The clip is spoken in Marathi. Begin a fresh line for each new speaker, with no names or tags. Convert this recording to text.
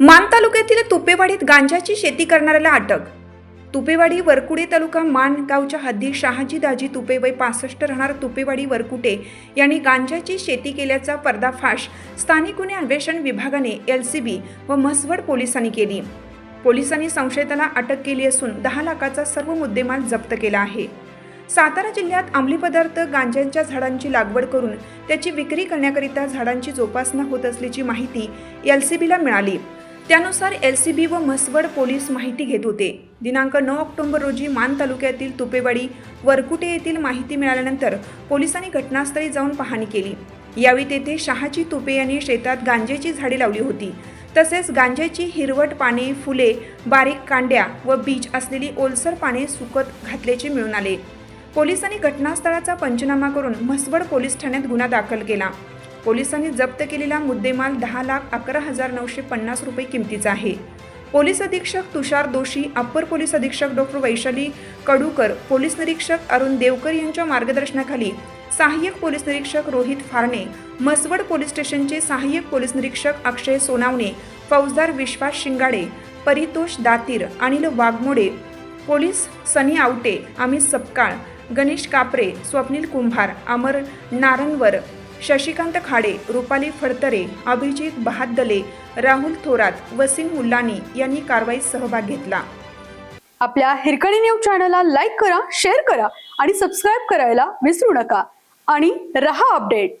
मान तालुक्यातील तुपेवाडीत गांजाची शेती करणाऱ्याला अटक. तुपेवाडी वरकुडे तालुका मान गावच्या हद्दी शहाजी दाजी तुपे वय पासष्ट राहणार तुपेवाडी वरकुटे यांनी गांजाची शेती केल्याचा पर्दाफाश स्थानिक गुन्हे अन्वेषण विभागाने एल सी बी व म्हसवड पोलिसांनी केली. पोलिसांनी संशयिताला अटक केली असून दहा लाखाचा सर्व मुद्देमाल जप्त केला आहे. सातारा जिल्ह्यात अंमली पदार्थ गांजांच्या झाडांची लागवड करून त्याची विक्री करण्याकरिता झाडांची जोपासना होत असल्याची माहिती एल सी बीला मिळाली. त्यानुसार एल सी बी व म्हसवड पोलीस माहिती घेत होते. दिनांक नऊ ऑक्टोबर रोजी मान तालुक्यातील तुपेवाडी वरकुटे येथील माहिती मिळाल्यानंतर पोलिसांनी घटनास्थळी जाऊन पाहणी केली. यावेळी तेथे शहाजी तुपे यांनी शेतात गांजेची झाडे लावली होती. तसेच गांजेची हिरवट पाने फुले बारीक कांड्या व बीज असलेली ओलसर पाने सुकत घातल्याचे मिळून आले. पोलिसांनी घटनास्थळाचा पंचनामा करून म्हसवड पोलीस ठाण्यात गुन्हा दाखल केला. पोलिसांनी जप्त केलेला मुद्देमाल दहा लाख अकरा हजार नऊशे पन्नास रुपये किमतीचा आहे. पोलीस अधीक्षक तुषार दोशी अप्पर पोलीस अधीक्षक डॉक्टर वैशाली कडूकर पोलीस निरीक्षक अरुण देवकर यांच्या मार्गदर्शनाखाली सहाय्यक पोलीस निरीक्षक रोहित फारणे म्हसवड पोलीस स्टेशनचे सहाय्यक पोलीस निरीक्षक अक्षय सोनावणे फौजदार विश्वास शिंगाडे परितोष दातीर अनिल वाघमोडे पोलीस सनी आवटे अमित सपकाळ गणेश कापरे स्वप्नील कुंभार अमर नारंगवर शशिकांत खाडे रुपाली फडतरे अभिजित बहाद्दले राहुल थोरात वसीम मुल्लानी यांनी कारवाईत सहभाग घेतला.
आपल्या हिरकणी न्यूज चॅनलला लाईक करा शेअर करा आणि सबस्क्राईब करायला विसरू नका. आणि रहा अपडेट.